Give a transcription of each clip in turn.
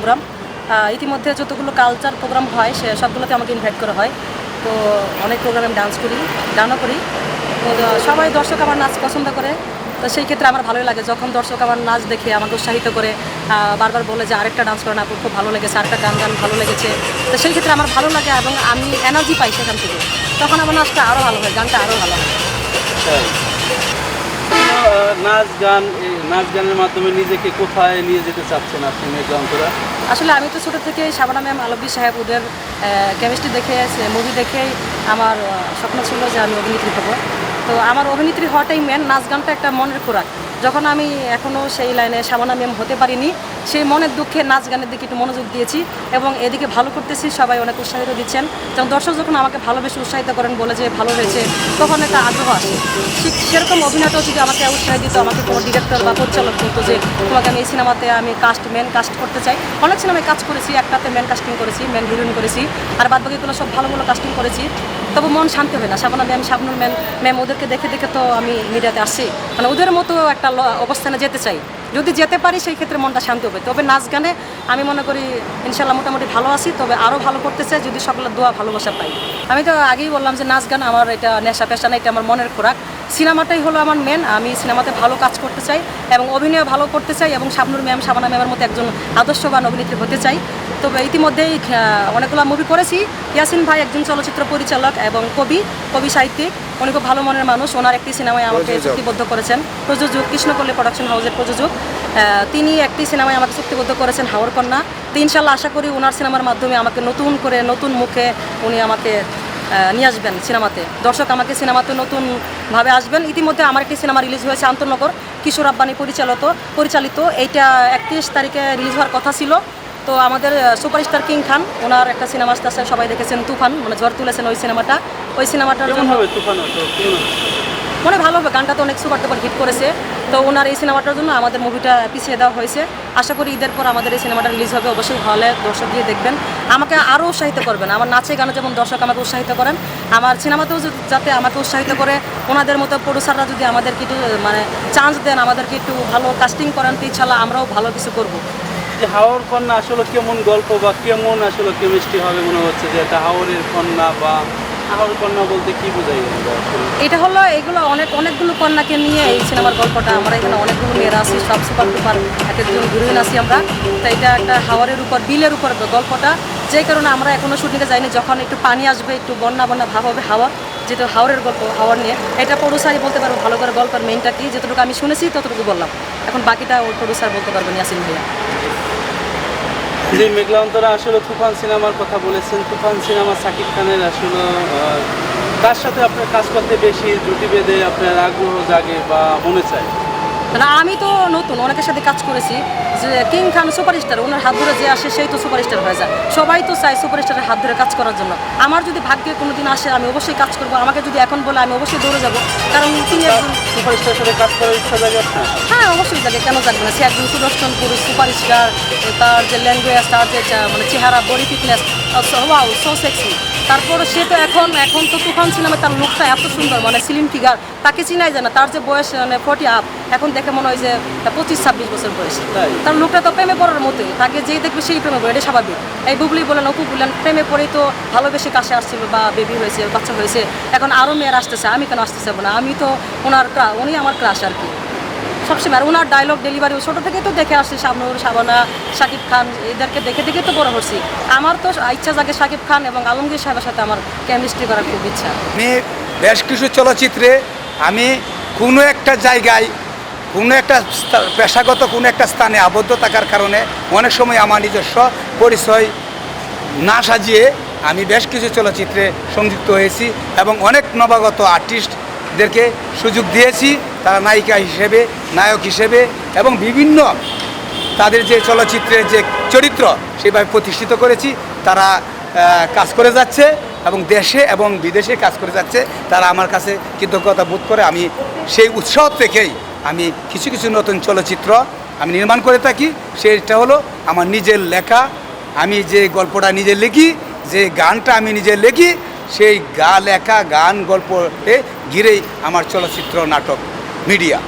Programme ইতিমধ্যে যতগুলো culture programme হয় সে সবগুলোতে আমাকে ইনভাইট করা হয়। তো অনেক প্রোগ্রামে আমি ডান্স করি গানও করি। তো সবাই দর্শক আমার নাচ পছন্দ করে। তো সেই ক্ষেত্রে আমার ভালোই লাগে। যখন দর্শক আমার নাচ দেখে আমাকে উৎসাহিত করে বারবার বলে যে আরেকটা ডান্স করে না আপু খুব ভালো লেগেছে আরেকটা গান গান ভালো লেগেছে। তো সেই ক্ষেত্রে আমার ভালো লাগে এবং আমি এনার্জি পাই সেখান থেকে। তখন আমার নাচটা আরও ভালো হয় গানটা আরও ভালো হয়। আহ, নাচ গান নাচ গানের মাধ্যমে নিজেকে কোথায় নিয়ে যেতে চাচ্ছেন আপনি মেঘান্তরা আসলে আমি তো ছোটো থেকে শাবানা ম্যাম আলবি সাহেব, ওদের কেমিস্ট্রি দেখে মুভি দেখেই আমার স্বপ্ন ছিল যে আমি অভিনেত্রী হব। তো আমার অভিনেত্রী হওয়াটাই মেন নাচ গানটা একটা মনের খোরাক। যখন আমি এখনও সেই লাইনে শাবানা ম্যাম হতে পারিনি, সেই মনের দুঃখে নাচ গানের দিকে একটু মনোযোগ দিয়েছি এবং এদিকে ভালো করতেছি, সবাই অনেক উৎসাহিত দিচ্ছেন। যেমন দর্শক যখন আমাকে ভালোবেসে উৎসাহিত করেন বলে যে ভালো হয়েছে, তখন একটা আগ্রহ আসে। ঠিক সেরকম অভিনেতাও যদি আমাকে উৎসাহ দিত, আমাকে কোনো ডিরেক্টর বা পরিচালক বলতো যে, তোমাকে আমি এই সিনেমাতে আমি কাস্ট মেন কাস্ট করতে চাই। অনেক সিনেমায় কাজ করেছি, একটাতে মেন কাস্টিং করেছি মেন হিরোইন করেছি, আর বাদবাকিগুলো সব ভালো ভালো কাস্টিং করেছি। তবে মন শান্তি হয় না। Shabana ma'am Shabnur ma'am ma'am ওদেরকে দেখে দেখে তো আমি মিডিয়াতে আসি। মানে ওদের মতো একটা অবস্থানে যেতে চাই। যদি যেতে পারি, সেই ক্ষেত্রে মনটা শান্তি হবে। তবে নাচ গানে আমি মনে করি, ইনশাল্লাহ মোটামুটি ভালো আছি, তবে আরও ভালো করতে চাই, যদি সকলের দোয়া ভালোবাসা পাই। আমি তো আগেই বললাম যে, নাচ গান আমার এটা নেশা পেশা না, এটা আমার মনের খোরাক। সিনেমাটাই হলো আমার মেন আমি সিনেমাতে ভালো কাজ করতে চাই এবং অভিনয় ভালো করতে চাই এবং শাবনুর ম্যাম শাবানা ম্যামের মতো একজন আদর্শবান অভিনেত্রী হতে চাই। তবে ইতিমধ্যেই অনেকগুলো মুভি করেছি। ইয়াসিন ভাই একজন চলচ্চিত্র পরিচালক এবং কবি কবি সাহিত্যিক। খুব ভালো মনের মানুষ। ওনার একটি সিনেমায় আমাকে চুক্তিবদ্ধ করেছেন। প্রযোজক কৃষ্ণপল্লী প্রোডাকশন হাউসের প্রযোজক। তিনি একটি সিনেমায় আমাকে চুক্তিবদ্ধ করেছেন হাওর কন্যা তো ইনশাল্লাহ আশা করি ওনার সিনেমার মাধ্যমে আমাকে নতুন করে নতুন মুখে উনি আমাকে নিয়ে আসবেন সিনেমাতে। দর্শক আমাকে সিনেমাতে নতুনভাবে আসবেন। ইতিমধ্যে আমার একটি সিনেমা রিলিজ হয়েছে আন্তনগর কিশোর আব্বানি পরিচালিত পরিচালিত। এইটা একত্রিশ তারিখে রিলিজ হওয়ার কথা ছিল। তো আমাদের সুপারস্টার কিং খান ওনার একটা সিনেমা আসতে সবাই দেখেছেন তুফান মানে ঝড় তুলেছেন ওই সিনেমাটা। ওই সিনেমাটার জন্য মনে ভালো হবে গানটা তো অনেক সুপার টুপার হিট করেছে। তো ওনার এই সিনেমাটার জন্য আমাদের মুভিটা পিছিয়ে দেওয়া হয়েছে। আশা করি ঈদের পর আমাদের এই সিনেমাটা রিলিজ হবে, অবশ্যই হলে দর্শক গিয়ে দেখবেন। আমাকে আরও উৎসাহিত করবেন, আমার নাচে গানে যেমন দর্শক আমাকে উৎসাহিত করেন, আমার সিনেমাতেও যাতে আমাকে উৎসাহিত করে, ওনাদের মতো প্রডিউসাররা যদি আমাদেরকে একটু মানে চান্স দেন, আমাদেরকে একটু ভালো কাস্টিং করেন, তো ইনশাল্লাহ আমরাও ভালো কিছু করব। যে হাওর কন্যা আসলে কেমন গল্প বা কেমন আসলে কেমিস্ট্রি হবে মনে হচ্ছে? যে এটা হাওরের কন্যা বা এটা হলো এগুলো অনেক, অনেকগুলো কন্যাকে নিয়ে এই সিনেমার গল্পটা, আমরা এখানে অনেকগুলো মেয়েরা আছি, সব সুপার টুপার এক একজন হিরোইন আছি আমরা। তো এটা একটা হাওয়ারের উপর, বিলের উপর গল্পটা। যে কারণে আমরা এখনও শুটিংয়ে যাইনি, যখন একটু পানি আসবে, একটু বন্যা বন্যা ভাব হবে, হাওয়া, যেহেতু হাওরের গল্প, হাওয়ার নিয়ে। এটা প্রডিউসারই বলতে পারব, ভালো করে গল্পের মেইনটা কি? যতটুকু আমি শুনেছি, ততটুকু বললাম। এখন বাকিটা ওই প্রডিউসার বলতে পারবেন ইয়াসিন ভাইয়া। যে মেঘলান্তরা আসলে তুফান সিনেমার কথা বলেছেন, তুফান সিনেমা সাকিব খানের আসলে তার সাথে আপনার কাজ করতে বেশি জুটি বেঁধে আপনার আগ্রহ জাগে বা মনে চায়? না আমি তো নতুন অনেকের সাথে কাজ করেছি যে কিং খান সুপারস্টার ওনার হাত ধরে যে আসে সেই তো সুপারস্টার হয়ে যায়। সবাই তো চায় সুপারস্টারের হাত ধরে কাজ করার জন্য। আমার যদি ভাগ্যে কোনো দিন আসে আমি অবশ্যই কাজ করব। আমাকে যদি এখন বলে আমি অবশ্যই দৌড়ে যাব কারণ তিনি একজন সুপারস্টার সাথে কাজ করার ইচ্ছা জাগে হ্যাঁ অবশ্যই জাগে। কেন জানবে না? সে একজন সুদর্শন পুরুষ সুপারস্টার তার যে ল্যাঙ্গুয়েজ তার যে মানে চেহারা body fitness wow so sexy তারপর সে তো এখন এখন তো তুফান সিনেমায় তার লুকটা এত সুন্দর মানে সিলিম ফিগার তাকে চিনাই যায় না। তার যে বয়স মানে ফর্টি আপ এখন দেখে মনে হয় যে পঁচিশ ছাব্বিশ বছর বয়স। তার লোকটা তো প্রেমে পড়ার মতোই। তাকে যেই দেখবে সেই প্রেমে পড়ে এটা স্বাভাবিক। এই বুবলি বলেন অপু বললেন প্রেমে পড়েই তো ভালোবেসে কাছে আসছিল বা বেবি হয়েছে বাচ্চা হয়েছে। এখন আরও মেয়ের আসতেছে আমি কেন আসতেছে না? আমি তো ওনার ক্রা- উনি আমার ক্রাশ আর কি। সবসময় আর ওনার ডায়লগ ডেলিভারি ছোটো থেকে তো দেখে আসছি শাবনুর শাবানা শাকিব খান এদেরকে দেখে দেখে তো বড় হচ্ছি। আমার তো ইচ্ছা জাগে শাকিব খান এবং আলমগীর সাহেবের সাথে আমার কেমিস্ট্রি করার খুব ইচ্ছা। আমি বেশ কিছু চলচ্চিত্রে আমি কোনো একটা জায়গায় কোনো একটা পেশাগত কোনো একটা স্থানে আবদ্ধ থাকার কারণে অনেক সময় আমার নিজস্ব পরিচয় না সাজিয়ে আমি বেশ কিছু চলচ্চিত্রে সংযুক্ত হয়েছি এবং অনেক নবাগত আর্টিস্টদেরকে সুযোগ দিয়েছি। তারা নায়িকা হিসেবে, নায়ক হিসেবে এবং বিভিন্ন তাদের যে চলচ্চিত্রের যে চরিত্র সেভাবে প্রতিষ্ঠিত করেছি। তারা কাজ করে যাচ্ছে এবং দেশে এবং বিদেশে কাজ করে যাচ্ছে। তারা আমার কাছে কৃতজ্ঞতা বোধ করে আমি সেই উৎসাহ থেকেই আমি কিছু কিছু নতুন চলচ্চিত্র আমি নির্মাণ করে থাকি, সেটা হলো আমার নিজের লেখা। আমি যে গল্পটা নিজে লিখি, যে গানটা আমি নিজে লিখি, সেই গা লেখা, গান, গল্পে ঘিরেই আমার চলচ্চিত্র, নাটক, মিডিয়া।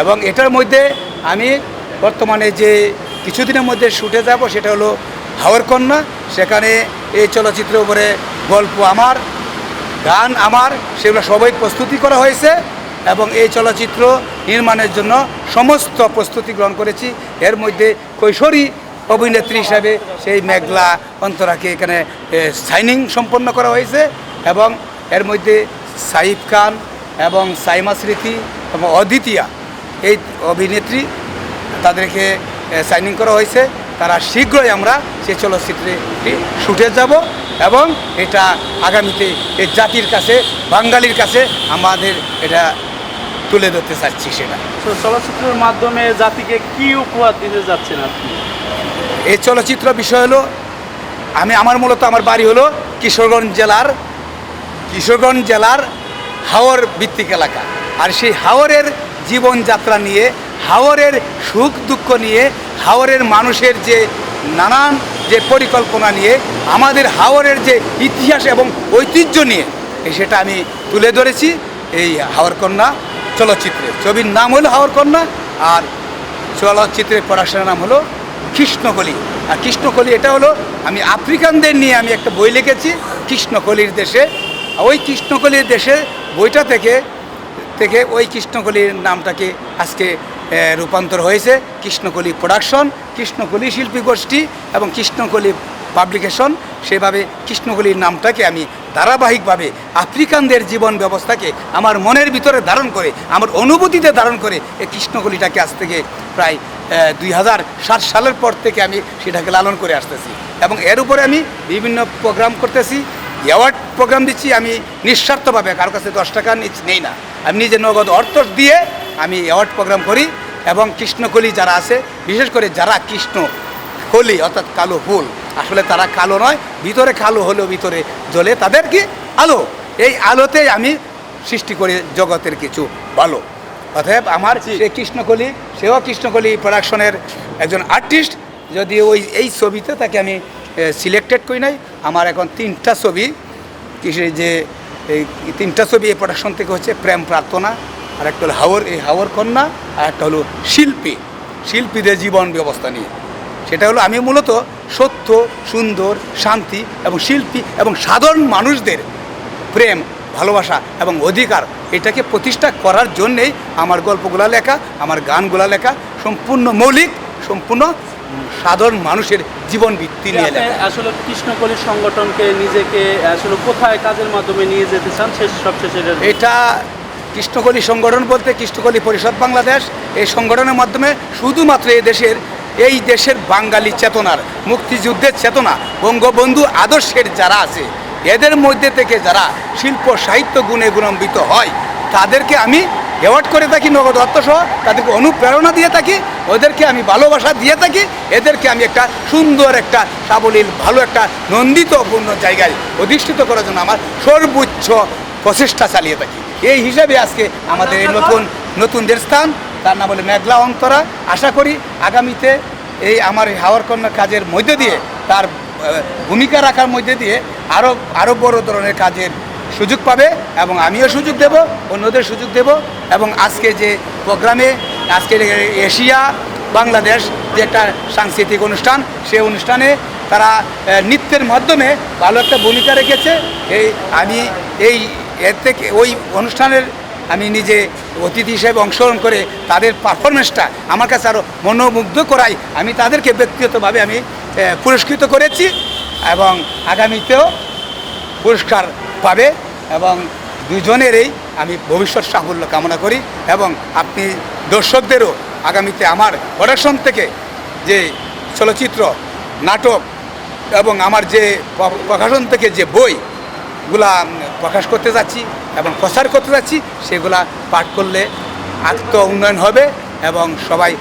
এবং এটার মধ্যে আমি বর্তমানে যে কিছুদিনের মধ্যে শুটে যাব, সেটা হলো হাওয়ার কন্যা। সেখানে এই চলচ্চিত্রের উপরে গল্প আমার, গান আমার, সেগুলো সবাই প্রস্তুতি করা হয়েছে। এবং এই চলচ্চিত্র নির্মাণের জন্য সমস্ত প্রস্তুতি গ্রহণ করেছি। এর মধ্যে কৈশোরী অভিনেত্রী হিসাবে সেই মেঘলা অন্তরাকে এখানে সাইনিং সম্পন্ন করা হয়েছে এবং এর মধ্যে সাইফ খান এবং সাইমা স্মৃতি এবং অদ্বিতীয়া এই অভিনেত্রী তাদেরকে সাইনিং করা হয়েছে। তারা শীঘ্রই আমরা সেই চলচ্চিত্রটি শুটে যাব এবং এটা আগামীতে এই জাতির কাছে, বাঙালির কাছে আমাদের এটা তুলে ধরতে চাচ্ছি সেটা। তো চলচ্চিত্রের মাধ্যমে জাতিকে কি উপহার দিতে যাচ্ছেন আপনি? এই চলচ্চিত্র বিষয় হলো আমি আমার মূলত আমার বাড়ি হলো কিশোরগঞ্জ জেলার কিশোরগঞ্জ জেলার হাওর ভিত্তিক এলাকা। আর সেই হাওরের জীবনযাত্রা নিয়ে হাওরের সুখ দুঃখ নিয়ে হাওরের মানুষের যে নানান যে পরিকল্পনা নিয়ে আমাদের হাওরের যে ইতিহাস এবং ঐতিহ্য নিয়ে সেটা আমি তুলে ধরেছি এই হাওর কন্যা। চলচ্চিত্রে ছবির নাম হলো হাওর কন্যা আর চলচ্চিত্রের পড়াশোনার নাম হলো কৃষ্ণকলি। আর কৃষ্ণকলি এটা হলো, আমি আফ্রিকানদের নিয়ে আমি একটা বই লিখেছি, কৃষ্ণকলির দেশে। ওই কৃষ্ণকলির দেশে, বইটা থেকে থেকে ওই কৃষ্ণকলির নামটাকে আজকে রূপান্তর হয়েছে। কৃষ্ণকলি প্রোডাকশন, কৃষ্ণকলি শিল্পী গোষ্ঠী এবং কৃষ্ণকলি পাবলিকেশন সেভাবে কৃষ্ণকলির নামটাকে আমি ধারাবাহিকভাবে আফ্রিকানদের জীবন ব্যবস্থাকে আমার মনের ভিতরে ধারণ করে, আমার অনুভূতিতে ধারণ করে এই কৃষ্ণকলিটাকে আজ থেকে প্রায় দুই হাজার সাত সালের পর থেকে আমি সেটাকে লালন করে আসতেছি। এবং এর উপরে আমি বিভিন্ন প্রোগ্রাম করতেছি অ্যাওয়ার্ড প্রোগ্রাম দিচ্ছি, আমি নিঃস্বার্থভাবে কারও কাছে দশ টাকা নেই না। আমি নিজে নগদ অর্থ দিয়ে আমি অ্যাওয়ার্ড প্রোগ্রাম করি এবং কৃষ্ণকলি যারা আছে, বিশেষ করে যারা কৃষ্ণ কলি অর্থাৎ কালো ফুল আসলে তারা কালো নয় ভিতরে কালো হলেও ভিতরে জ্বলে তাদের কি আলো? এই আলোতে আমি সৃষ্টি করি জগতের কিছু ভালো। অতএব আমার সে কৃষ্ণকলি সেও কৃষ্ণকলি প্রোডাকশনের একজন আর্টিস্ট যদি ওই এই ছবিতে তাকে আমি সিলেক্টেড করি নাই। আমার এখন তিনটা ছবি যে এই তিনটা ছবি এই প্রোডাকশন থেকে হচ্ছে প্রেম প্রার্থনা আর একটা হলো হাওর এই হাওর কন্যা আর একটা হলো শিল্পী। শিল্পীদের জীবন ব্যবস্থা নিয়ে। সেটা হলো আমি মূলত সত্য সুন্দর শান্তি এবং শিল্পী এবং সাধারণ মানুষদের প্রেম ভালোবাসা এবং অধিকার এটাকে প্রতিষ্ঠা করার জন্যেই আমার গল্পগুলা লেখা আমার গানগুলা লেখা সম্পূর্ণ মৌলিক সম্পূর্ণ সাধারণ মানুষের জীবন ভিত্তি নিয়ে আসলে কৃষ্ণকলি সংগঠনকে নিজেকে আসলে কোথায় কাজের মাধ্যমে নিয়ে যেতে চান? শেষ সবশেষে এটা এটা কৃষ্ণকলি সংগঠন বলতে কৃষ্ণকলি পরিষদ বাংলাদেশ। এই সংগঠনের মাধ্যমে শুধুমাত্র এই দেশের এই দেশের বাঙালি চেতনার মুক্তিযুদ্ধের চেতনা বঙ্গবন্ধু আদর্শের যারা আছে এদের মধ্যে থেকে যারা শিল্প সাহিত্য গুণে গুণান্বিত হয় তাদেরকে আমি অ্যাওয়ার্ড করে থাকি নগদ অর্থসহ তাদেরকে অনুপ্রেরণা দিয়ে থাকি ওদেরকে আমি ভালোবাসা দিয়ে থাকি এদেরকে আমি একটা সুন্দর একটা সাবলীল ভালো একটা নন্দিতপূর্ণ জায়গায় অধিষ্ঠিত করার জন্য আমার সর্বোচ্চ প্রচেষ্টা চালিয়ে থাকি। এই হিসাবে আজকে আমাদের এই নতুন নতুনদের স্থান তার নাম হলো মেঘলা অন্তরা। আশা করি আগামীতে এই আমার এই হাওয়ার কন্যা কাজের মধ্যে দিয়ে, তার ভূমিকা রাখার মধ্যে দিয়ে আরও আরও বড় ধরনের কাজের সুযোগ পাবে এবং আমিও সুযোগ দেব, অন্যদের সুযোগ দেব এবং আজকে যে প্রোগ্রামে, আজকে এশিয়া, বাংলাদেশ যে একটা সাংস্কৃতিক অনুষ্ঠান সেই অনুষ্ঠানে তারা নৃত্যের মাধ্যমে ভালো একটা ভূমিকা রেখেছে। এই আমি এই, এর থেকে, ওই অনুষ্ঠানের আমি নিজে অতিথি হিসেবে অংশগ্রহণ করে তাদের পারফরমেন্সটা আমার কাছে আরও মনোমুগ্ধ করাই। আমি তাদেরকে ব্যক্তিগতভাবে আমি পুরস্কৃত করেছি এবং আগামীতেও পুরস্কার পাবে এবং দুজনেরই আমি ভবিষ্যৎ সাফল্য কামনা করি এবং আপনি দর্শকদেরও আগামীতে আমার প্রোডাকশন থেকে যে চলচ্চিত্র, নাটক এবং আমার যে প্রকাশন থেকে যে বইগুলা প্রকাশ করতে যাচ্ছি এবং প্রচার করতে যাচ্ছি সেগুলা পাঠ করলে আত্ম উন্নয়ন হবে এবং সবাই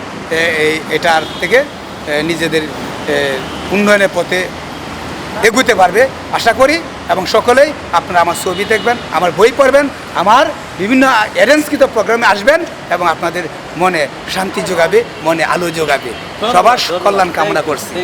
এই এটার থেকে নিজেদের উন্নয়নের পথে এগুতে পারবে। আশা করি এবং সকলেই আপনারা আমার ছবি দেখবেন আমার বই পড়বেন আমার বিভিন্ন অ্যারেঞ্জকৃত প্রোগ্রামে আসবেন এবং আপনাদের মনে শান্তি যোগাবে মনে আলো যোগাবে। সবার কল্যাণ কামনা করছি।